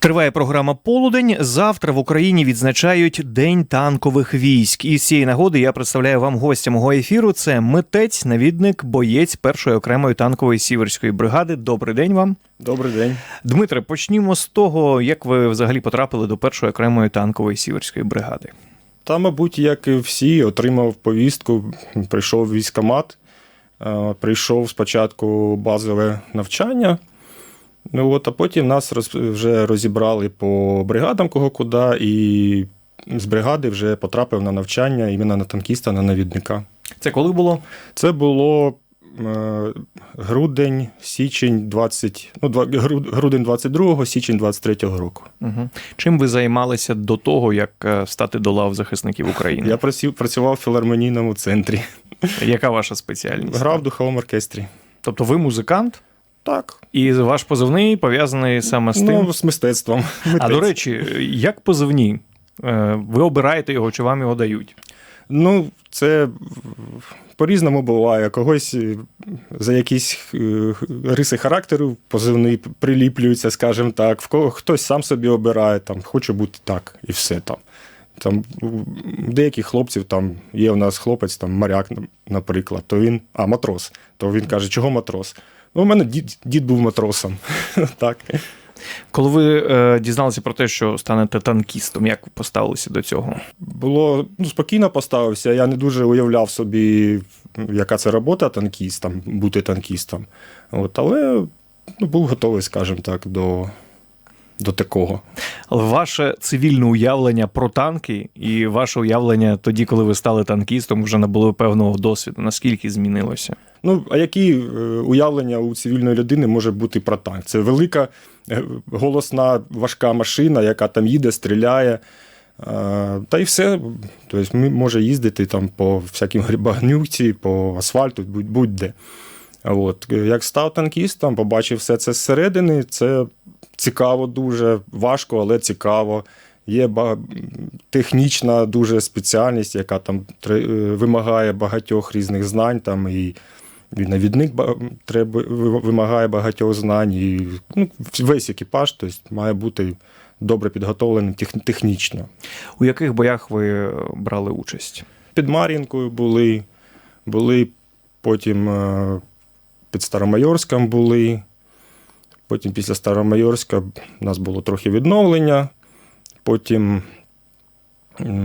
Триває програма Полудень. Завтра в Україні відзначають День танкових військ. І з цієї нагоди я представляю вам гостя мого ефіру. Це митець, навідник, боєць першої окремої танкової сіверської бригади. Добрий день вам, Добрий день. Дмитре. Почнімо з того, як ви взагалі потрапили до першої окремої танкової сіверської бригади. Та, мабуть, як і всі, отримав повістку, прийшов в військкомат, е, прийшов спочатку базове навчання. Ну, от, а потім нас роз, вже розібрали по бригадам кого куди, і з бригади вже потрапив на навчання іменно на танкіста, на навідника. Це коли було? Це було е, грудень, січень 20, ну, грудень 22-го, січень 23-го року. Угу. Чим ви займалися до того, як е, стати до лав захисників України? Я працю- працював в філармонійному центрі, Яка ваша спеціальність? грав в духовому оркестрі. Тобто ви музикант, Так. і ваш позивний пов'язаний саме з тим. Ну, з мистецтвом. А до речі, як позивні? Е, Ви обираєте його, чи вам його дають? Ну, це по-різному буває. Когось е, за якісь е, риси характеру позивний приліплюються, скажімо так. В кого хтось сам собі обирає, там, хочу бути так, і все там. Там деяких хлопців там є у нас хлопець, там моряк, наприклад, то він, а матрос, то він каже, чого матрос? Ну, у мене дід, дід був матросом. так. Коли ви е, дізналися про те, що станете танкістом, як ви поставилися до цього? було ну, спокійно поставився. Я не дуже уявляв собі, яка це робота танкістом, бути танкістом. От, але ну, був готовий, скажімо так, до, до такого. Але ваше цивільне уявлення про танки і ваше уявлення тоді, коли ви стали танкістом, вже набули певного досвіду. Наскільки змінилося? Ну, а які е, уявлення у цивільної людини може бути про танк? Це велика е, голосна важка машина, яка там їде, стріляє. е, Та й все. Тобто ми може їздити там по всяким багнюці, по асфальту, будь- будь-де. От. Як став танкістом, побачив все це зсередини, це цікаво дуже, важко, але цікаво. Є технічна дуже спеціальність, яка там е, вимагає багатьох різних знань. Там і, навідник ба- треба, вимагає багатьох знань, і ну, весь екіпаж тобто, має бути добре підготовлений технічно. У яких боях ви е, брали участь? Під Мар'їнкою були, були потім е, під Старомайорськом були. Потім після Старомайорська у нас було трохи відновлення. Потім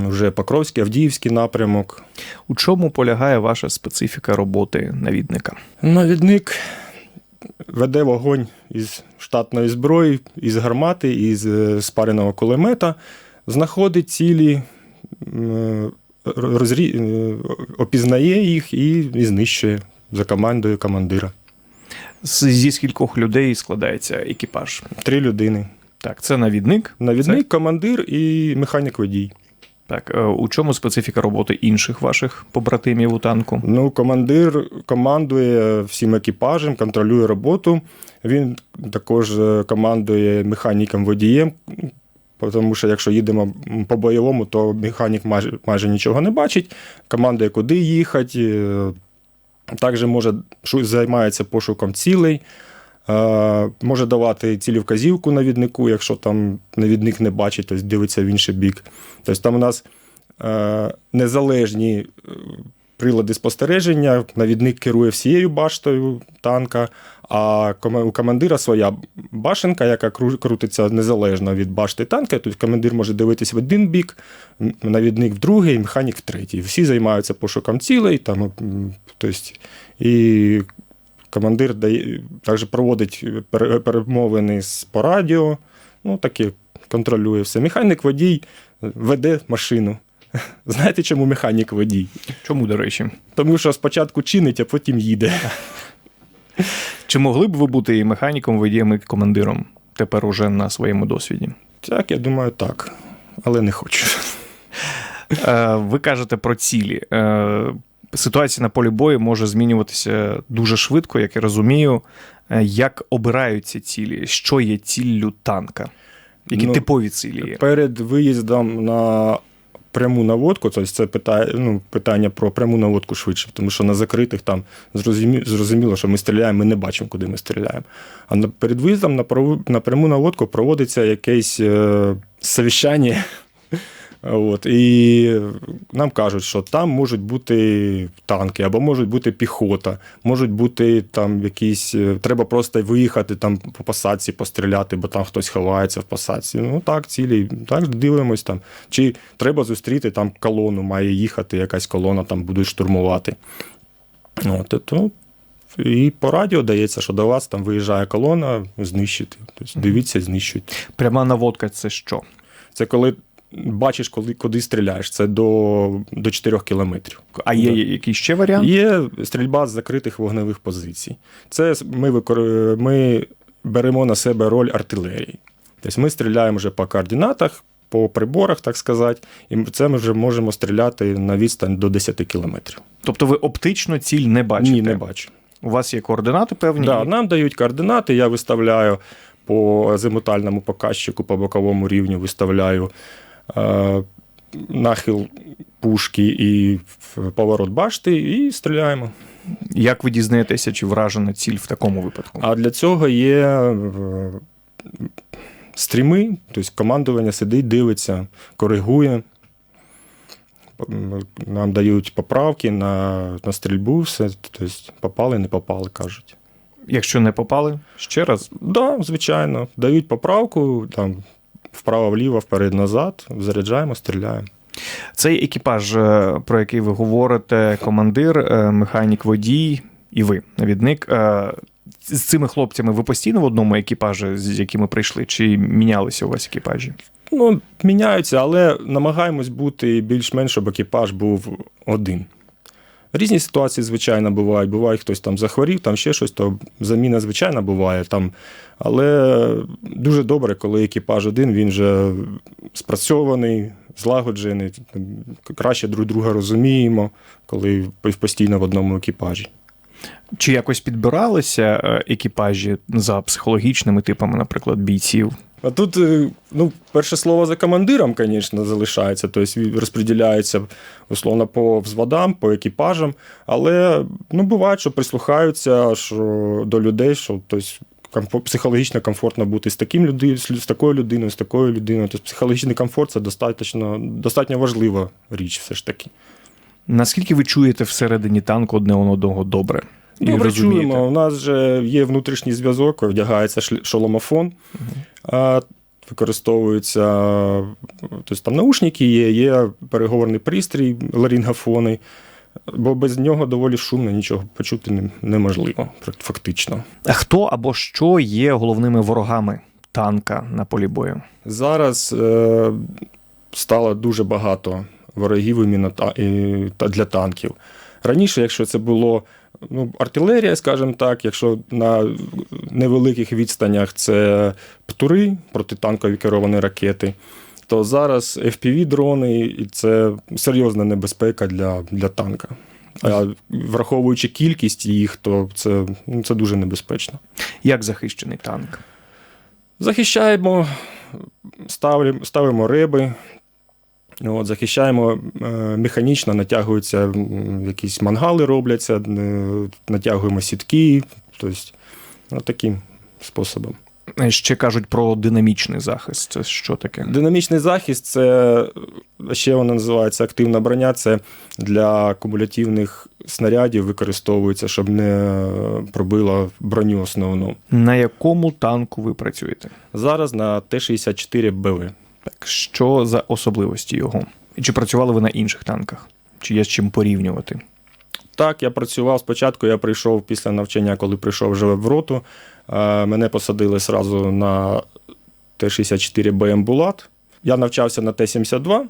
вже Покровський, Авдіївський напрямок. У чому полягає ваша специфіка роботи навідника? Навідник веде вогонь із штатної зброї, із гармати, із е, спареного кулемета, знаходить цілі, розрі... е, опізнає їх і, і знищує за командою командира. Зі скількох людей складається екіпаж? Три людини. Так, це навідник. Навідник, командир і механік водій. Так, е, у чому специфіка роботи інших ваших побратимів у танку? Ну, командир командує всім екіпажем, контролює роботу. Він також е, командує механіком водієм. Тому що якщо їдемо по бойовому, то механік майже, майже нічого не бачить, командує, куди їхати. Також може займається пошуком цілей, е, може давати цілі вказівку навіднику, якщо там навідник не бачить, то дивиться в інший бік. Тобто там у нас е, незалежні е, прилади спостереження, навідник керує всією баштою танка, а у командира своя башенка, яка кру- крутиться незалежно від башти танка. Тобто командир може дивитись в один бік, навідник в другий, механік в третій. Всі займаються пошуком цілей, там, тобто, і командир дає, також проводить перемовини по радіо, ну таке контролює все. Механік водій веде машину. Знаєте, чому механік водій? Чому, до речі? Тому що спочатку чинить, а потім їде. Чи могли б ви бути і механіком, водієм і командиром тепер уже на своєму досвіді? Так, я думаю, так. Але не хочу. Е, Ви кажете про цілі. Е, Ситуація на полі бою може змінюватися дуже швидко, як я розумію. Е, Як обираються цілі? Що є ціллю танка? Які Ну, типові цілі є? Перед виїздом на пряму наводку, тобто це питає, ну, питання про пряму наводку швидше, тому що на закритих там зрозумі, зрозуміло, що ми стріляємо, ми не бачимо, куди ми стріляємо. А перед виїздом на, на пряму наводку проводиться якесь е, совіщання. От, і нам кажуть, що там можуть бути танки, або можуть бути піхота, можуть бути там якісь. е, Треба просто виїхати там по посадці, постріляти, бо там хтось ховається в посадці. Ну так, цілі, так дивимось там. Чи треба зустріти там колону, має їхати, якась колона там будуть штурмувати. От, і то, і по радіо дається, що до вас там виїжджає колона, знищити. Тобто дивіться, знищуйте. Пряма наводка це що? Це коли бачиш, коли, куди стріляєш. Це до, до 4 кілометрів. А є якийсь ще варіант? Є стрільба з закритих вогневих позицій. Це ми, викор... ми беремо на себе роль артилерії. Тобто ми стріляємо вже по координатах, по приборах, так сказати, і це ми вже можемо стріляти на відстань до 10 кілометрів. Тобто ви оптично ціль не бачите? Ні, не бачу. У вас є координати певні? Да, нам дають координати, я виставляю по азимутальному показчику, по боковому рівню виставляю нахил пушки і поворот башти, і стріляємо. Як ви дізнаєтеся, чи вражена ціль в такому випадку? А для цього є е, стріми, тобто командування сидить, дивиться, коригує. Нам дають поправки на, на стрільбу, все, тобто попали, не попали, кажуть. Якщо не попали, ще раз. Так, да, звичайно. Дають поправку, там вправо-вліво, вперед-назад, заряджаємо, стріляємо. Цей екіпаж, е, про який ви говорите, командир, е, механік водій і ви, навідник. е, З цими хлопцями ви постійно в одному екіпажі, з якими прийшли, чи мінялися у вас екіпажі? Ну, міняються, але намагаємось бути більш-менш, щоб екіпаж був один. Різні ситуації, звичайно, бувають. Буває, хтось там захворів, там ще щось, то заміна, звичайно, буває. Там. Але дуже добре, коли екіпаж один, він вже спрацьований, злагоджений, краще друг друга розуміємо, коли постійно в одному екіпажі. Чи якось підбиралися е, екіпажі за психологічними типами, наприклад, бійців? А тут, е, ну, перше слово за командиром, звісно, залишається, тобто розподіляється условно по взводам, по екіпажам. Але ну, буває, що прислухаються що до людей, що тобто, психологічно комфортно бути з таким люди, з такою людиною, з такою людиною. Тобто психологічний комфорт це достатньо, достатньо важлива річ, все ж таки. Наскільки ви чуєте всередині танку одне одного добре? І Добре розумієте? чуємо. У нас же є внутрішній зв'язок, вдягається шоломофон, а, використовуються тобто, там наушники є, є переговорний пристрій, ларінгофони, бо без нього доволі шумно, нічого почути неможливо, фактично. А хто або що є головними ворогами танка на полі бою? Зараз е, стало дуже багато ворогів іменно та, і, та для танків. Раніше, якщо це було ну, артилерія, скажімо так, якщо на невеликих відстанях це птури, протитанкові керовані ракети, то зараз FPV-дрони і це серйозна небезпека для, для танка. А враховуючи кількість їх, то це, ну, це дуже небезпечно. Як захищений танк? Захищаємо, ставимо, ставимо риби, от, захищаємо е, механічно, натягуються якісь мангали робляться, е, натягуємо сітки, тобто ну, таким способом. Е, Ще кажуть про динамічний захист. Це що таке? Динамічний захист це ще воно називається активна броня. Це для кумулятивних снарядів використовується, щоб не пробило броню основну. На якому танку ви працюєте? Зараз на Т-64 БВ. Так, що за особливості його? І чи працювали ви на інших танках? Чи є з чим порівнювати? Так, я працював спочатку. Я прийшов після навчання, коли прийшов вже в роту. е, Мене посадили сразу на Т-64 БМ Булат. Я навчався на Т-72.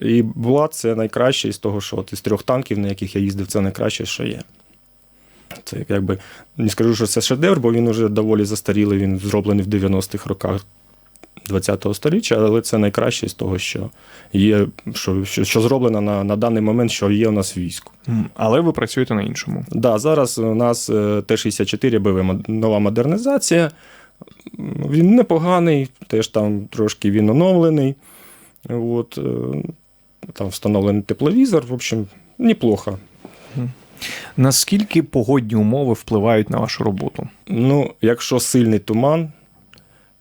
І Булат це найкраще з того, що от із трьох танків, на яких я їздив, це найкраще, що є. Це якби не скажу, що це шедевр, бо він вже доволі застарілий, він зроблений в 90-х роках ХХ століття, але це найкраще з того, що є, що, що, що зроблено на, на даний момент, що є у нас в війську. Але ви працюєте на іншому. Да, зараз у нас е, Т-64 БВ нова модернізація. Він непоганий, теж там трошки він оновлений. От. е, там встановлений тепловізор. В общем, неплохо. Наскільки погодні умови впливають на вашу роботу? Ну, якщо сильний туман,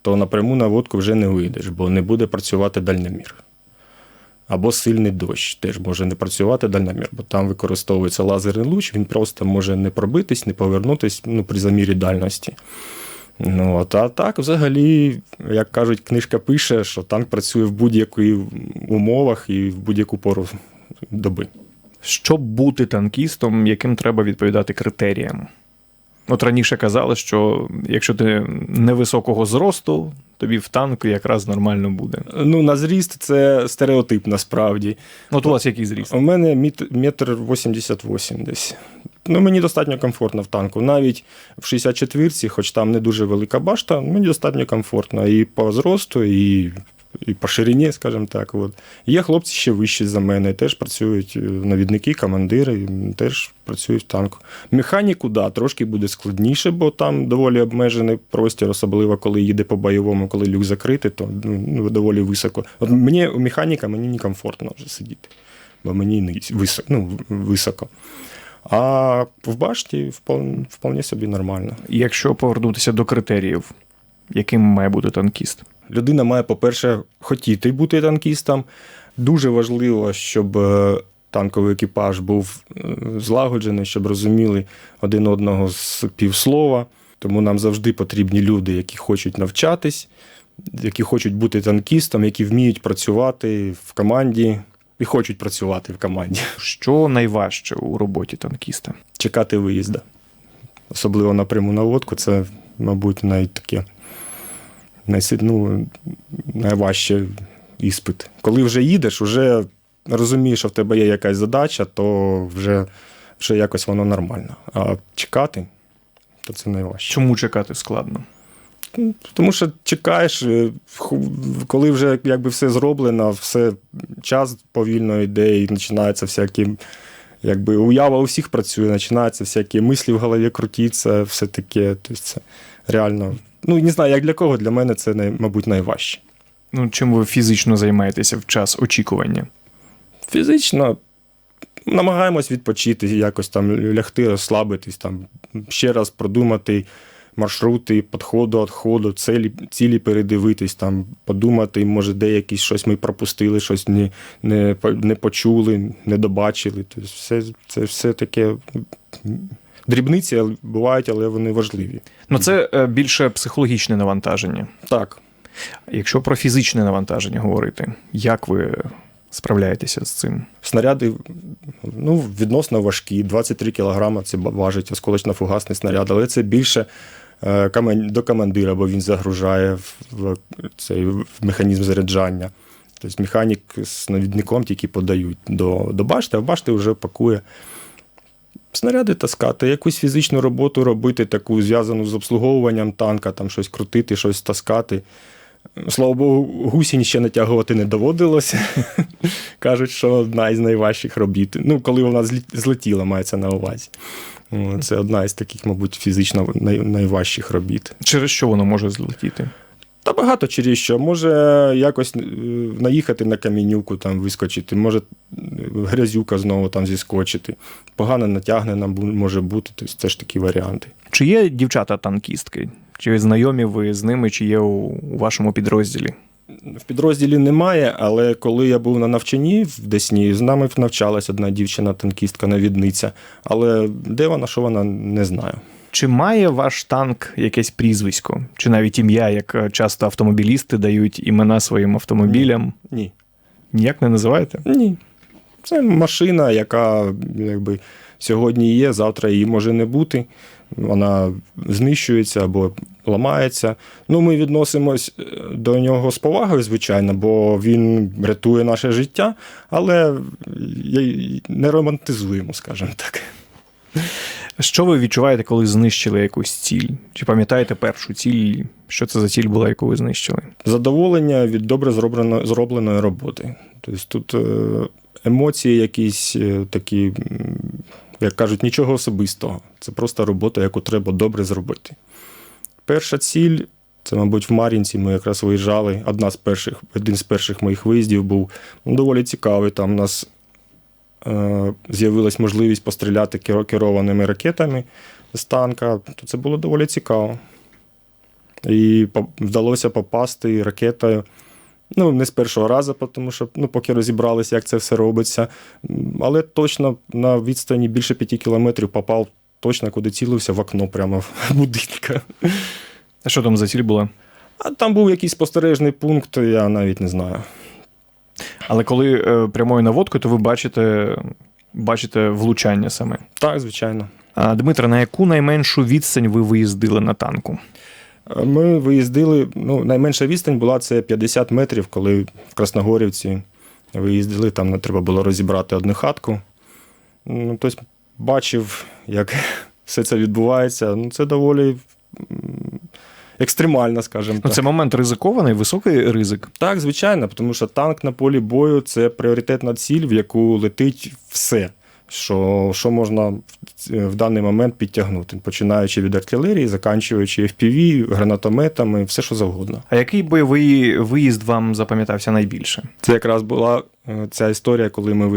то напряму на водку вже не вийдеш, бо не буде працювати дальномір. Або сильний дощ теж може не працювати дальномір, бо там використовується лазерний луч, він просто може не пробитись, не повернутись ну, при замірі дальності. Ну, от, а так, взагалі, як кажуть, книжка пише, що танк працює в будь-яких умовах і в будь-яку пору доби. Щоб бути танкістом, яким треба відповідати критеріям? От раніше казали, що якщо ти невисокого зросту, тобі в танку якраз нормально буде. Ну, на зріст це стереотип насправді. От у вас який зріст? У мене метр 88 десь. Ну, мені достатньо комфортно в танку. Навіть в 64-ці, хоч там не дуже велика башта, мені достатньо комфортно і по зросту, і, і по ширині, скажімо так. От. Є хлопці ще вищі за мене, теж працюють е, навідники, командири, теж працюють в танку. Механіку, да, трошки буде складніше, бо там доволі обмежений простір, особливо коли їде по бойовому, коли люк закритий, то ну, доволі високо. От мені у механіка мені некомфортно вже сидіти, бо мені високо. Ну, високо. А в башті впол- вполне собі нормально. Якщо повернутися до критеріїв, яким має бути танкіст? Людина має, по-перше, хотіти бути танкістом. Дуже важливо, щоб е, танковий екіпаж був е, злагоджений, щоб розуміли один одного з півслова. Тому нам завжди потрібні люди, які хочуть навчатись, які хочуть бути танкістом, які вміють працювати в команді і хочуть працювати в команді. Що найважче у роботі танкіста? чекати виїзда. Особливо напряму на лодку, це, мабуть, найтаке найси- ну, найважче іспит. Коли вже їдеш, вже розумієш, що в тебе є якась задача, то вже, вже якось воно нормально. А чекати, то це найважче. Чому чекати складно? Тому що чекаєш, е, коли вже якби все зроблено, все час повільно йде і починаються всякі. Якби уява у всіх працює, починаються всякі мислі в голові крутіться, все таке. Тобто це реально. Ну, не знаю, як для кого, для мене це, най- мабуть, найважче. Ну, чим ви фізично займаєтеся в час очікування? Фізично намагаємось відпочити, якось там лягти, розслабитись, там, ще раз продумати маршрути, підходу, відходу, цілі, цілі передивитись, там, подумати, може, деякі щось ми пропустили, щось не, не, не почули, не добачили. Тобто все, це все таке дрібниці бувають, але вони важливі. Ну, це е, більше психологічне навантаження. Так. Якщо про фізичне навантаження говорити, як ви справляєтеся з цим? Снаряди ну, відносно важкі, 23 кг це важить осколочно-фугасний снаряд, але це більше е, до командира, бо він загружає в, в цей в механізм заряджання. Тобто механік з навідником тільки подають до, до башти, а башти вже пакує. Снаряди таскати, якусь фізичну роботу робити, таку зв'язану з обслуговуванням танка, там щось крутити, щось таскати. Слава Богу, гусінь ще натягувати не доводилося. Кажуть, що одна із найважчих робіт. Ну, коли вона злетіла, мається на увазі. Це одна із таких, мабуть, фізично найважчих робіт. Через що воно може злетіти? Та багато через що. Може якось е, наїхати на камінюку, там вискочити, може грязюка знову там зіскочити. Погано натягнена може бути. Тобто це ж такі варіанти. Чи є дівчата-танкістки? Чи знайомі ви з ними, чи є у, вашому підрозділі? В підрозділі немає, але коли я був на навчанні в Десні, з нами навчалась одна дівчина-танкістка, навідниця. Але де вона, що вона, не знаю. Чи має ваш танк якесь прізвисько, чи навіть ім'я, як е, часто автомобілісти дають імена своїм автомобілям? Ні. Ніяк не називаєте? Ні. Це машина, яка якби, сьогодні є, завтра її може не бути. Вона знищується або ламається. Ну, ми відносимось е, до нього з повагою, звичайно, бо він рятує наше життя, але не романтизуємо, скажімо так. Що ви відчуваєте, коли знищили якусь ціль? Чи пам'ятаєте першу ціль? Що це за ціль була, яку ви знищили? задоволення від добре зроблено, зробленої роботи. Тобто тут е, емоції якісь е, такі, як кажуть, нічого особистого. Це просто робота, яку треба добре зробити. Перша ціль Це, мабуть, в Мар'їнці ми якраз виїжджали. Одна з перших, один з перших моїх виїздів був доволі цікавий. Там у нас з'явилась можливість постріляти керованими ракетами з танка. То це було доволі цікаво. І вдалося попасти ракетою. Ну, не з першого разу, тому що ну, поки розібралися, як це все робиться. Але точно на відстані більше п'яти кілометрів попав точно куди цілився в окно прямо в будинка. А що там за ціль була? А там був якийсь спостережний пункт, я навіть не знаю. Але коли е, прямою наводкою, то ви бачите, бачите влучання саме. Так, звичайно. А, Дмитро, на яку найменшу відстань ви виїздили на танку? Ми виїздили, ну, найменша відстань була це 50 метрів, коли в Красногорівці виїздили, там не треба було розібрати одну хатку. Ну, тобто бачив, як все це відбувається. Ну, це доволі екстремально, скажімо Ну, так. це момент ризикований, високий ризик. Так, звичайно, тому що танк на полі бою це пріоритетна ціль, в яку летить все, що, що можна в, в даний момент підтягнути, починаючи від артилерії, заканчуючи FPV, гранатометами, все що завгодно. А який бойовий виїзд вам запам'ятався найбільше? Це якраз була ця історія, коли ми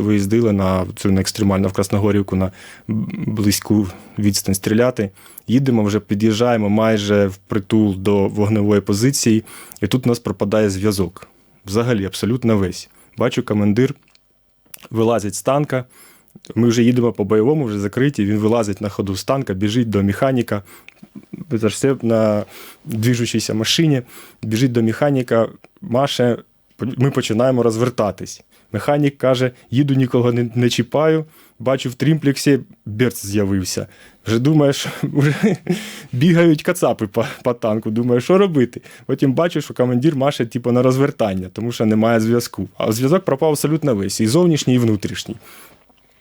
виїздили на цю на екстремально в Красногорівку на близьку відстань стріляти. Їдемо, вже під'їжджаємо майже впритул до вогневої позиції, і тут у нас пропадає зв'язок. Взагалі, абсолютно весь. Бачу, командир вилазить з танка. Ми вже їдемо по бойовому, вже закриті. Він вилазить на ходу з танка, біжить до механіка. Це все на двіжучійся машині, біжить до механіка, маше, ми починаємо розвертатись. Механік каже: їду, нікого не, не чіпаю. Бачу в трімплексі берц з'явився. Вже думаю, що вже бігають кацапи по, по танку. Думаю, що робити. Потім бачу, що командир маше типу, на розвертання, тому що немає зв'язку. А зв'язок пропав абсолютно весь, і зовнішній, і внутрішній.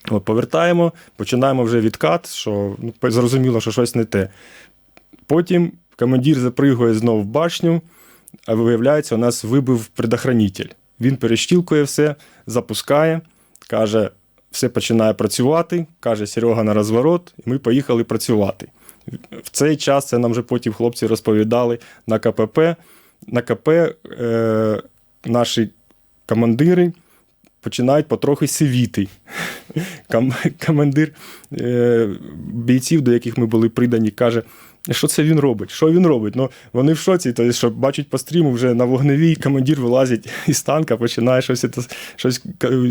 От, повертаємо, починаємо вже відкат, що ну, зрозуміло, що щось не те. Потім командир запригує знову в башню, а виявляється, у нас вибив предохранитель. Він перещілкує все, запускає, каже, все починає працювати, каже Серега на розворот, і ми поїхали працювати. В цей час це нам вже потім хлопці розповідали на КПП. На КП е, наші командири починають потрохи сивіти. Командир е, бійців, до яких ми були придані, каже, що це він робить? Що він робить? Ну, вони в шоці, то що бачать по стріму вже на вогневій, командир вилазить із танка, починає щось, щось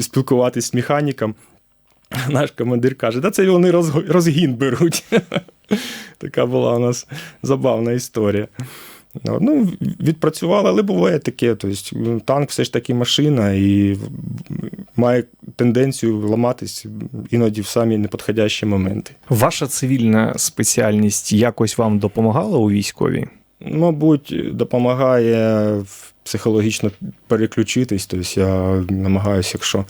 спілкуватись з механіком. Наш командир каже, та це вони розгін беруть. Така була у нас забавна історія. Ну, відпрацювали, але буває таке. Тобто, танк все ж таки машина і має тенденцію ламатись іноді в самі неподходящі моменти. Ваша цивільна спеціальність якось вам допомагала у військовій? Мабуть, допомагає психологічно переключитись. Тобто я намагаюся, якщо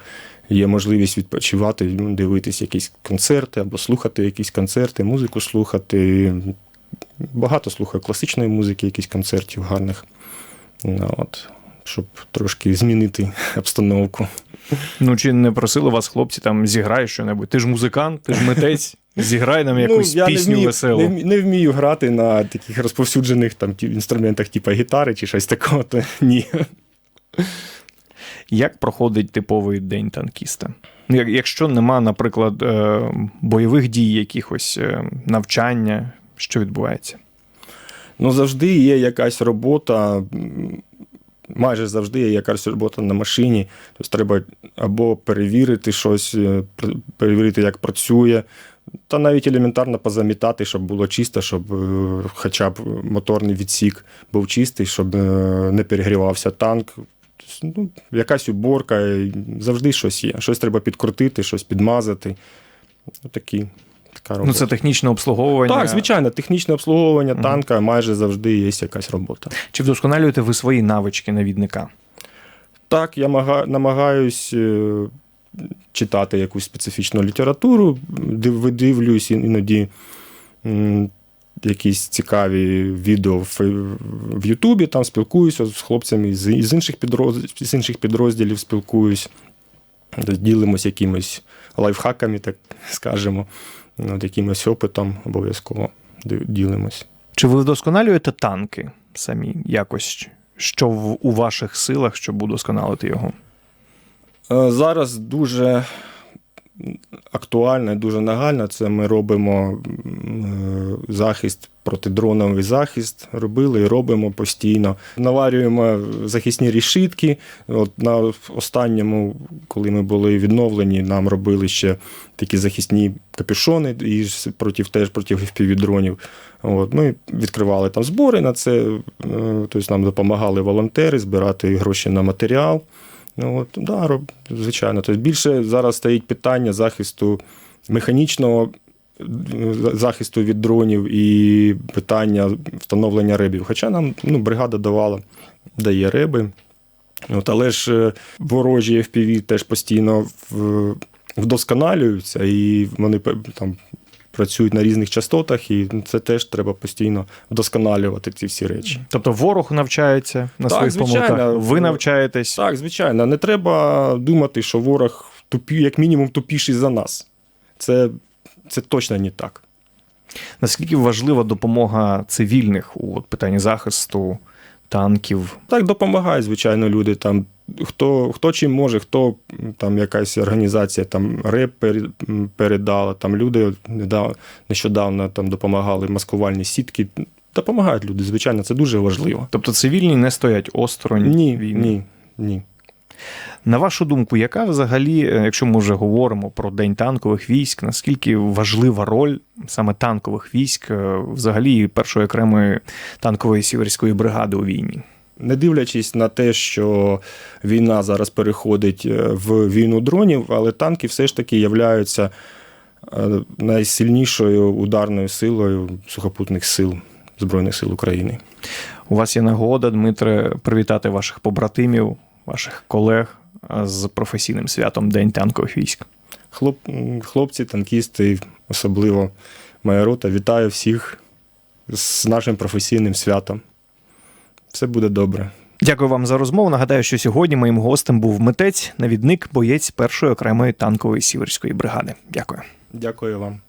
є можливість відпочивати, ну, дивитись якісь концерти або слухати якісь концерти, музику слухати. Багато слухаю класичної музики, якісь концертів гарних. Ну, От, щоб трошки змінити обстановку. Ну чи не просили вас хлопці там зіграй щонебудь? Ти ж музикант, ти ж митець, зіграй нам якусь Ну, я пісню не вмію, веселу. Не, не вмію грати на таких розповсюджених там, інструментах, типу гітари чи щось такого, то ні. Як проходить типовий день танкіста? Ну, Якщо нема, наприклад, е, бойових дій, якихось е, навчання, що відбувається? Ну, завжди є якась робота, майже завжди є якась робота на машині. Тобто треба або перевірити щось, е, перевірити, як працює, та навіть елементарно позамітати, щоб було чисто, щоб е, хоча б моторний відсік був чистий, щоб е, не перегрівався танк. Тобто, Ну, якась уборка, завжди щось є. Щось треба підкрутити, щось підмазати. Такі, така робота. Ну, це технічне обслуговування. Так, звичайно, технічне обслуговування Мгм. танка майже завжди є якась робота. Чи вдосконалюєте ви свої навички навідника? Так, я намагаюсь е, читати якусь специфічну літературу, видивлюсь іноді якісь цікаві відео в, Ютубі, там спілкуюся з хлопцями з, з, інших підрозділів, з інших підрозділів спілкуюсь, ділимось якимись лайфхаками, так скажемо, над якимось опитом обов'язково ділимось. Чи ви вдосконалюєте танки? самі якось, що в, у ваших силах, щоб удосконалити його? Е, Зараз дуже актуально і дуже нагально. Це ми робимо е, захист, протидроновий захист. Робили і робимо постійно. Наварюємо захисні рішитки. От на останньому, коли ми були відновлені, нам робили ще такі захисні капюшони і проти, теж проти FPV-дронів. От, ми відкривали там збори на це, е, тобто нам допомагали волонтери збирати гроші на матеріал. Ну, от, да, звичайно. Тобто більше зараз стоїть питання захисту механічного е, захисту від дронів і питання встановлення ребів. Хоча нам ну, бригада давала, дає реби. От, але ж е, ворожі FPV теж постійно вдосконалюються, і вони там працюють на різних частотах, і це теж треба постійно вдосконалювати ці всі речі. Тобто ворог навчається на Так, своїх звичайно. помилках, ви навчаєтесь. Так, звичайно, не треба думати, що ворог тупі, як мінімум тупіший за нас. Це, це точно не так. Наскільки важлива допомога цивільних у питанні захисту танків? Так допомагають, звичайно, люди. Там, хто, хто чим може, хто там якась організація там реп передала, там люди нещодавно там допомагали маскувальні сітки. Допомагають люди, звичайно, це дуже важливо. Тобто цивільні не стоять осторонь Ні, війни. ні, ні. На вашу думку, яка взагалі, е, якщо ми вже говоримо про День танкових військ, наскільки важлива роль саме танкових військ, е, взагалі першої окремої танкової сіверської бригади у війні? Не дивлячись на те, що війна зараз переходить е, в війну дронів, але танки все ж таки являються е, найсильнішою ударною силою сухопутних сил Збройних сил України. У вас є нагода, Дмитре, привітати ваших побратимів, ваших колег е, з професійним святом День танкових військ. Хлоп, хлопці, танкісти, особливо моя рота, вітаю всіх з нашим професійним святом. Все буде добре. Дякую вам за розмову. Нагадаю, що сьогодні моїм гостем був митець, навідник, боєць першої окремої танкової сіверської бригади. Дякую. Дякую вам.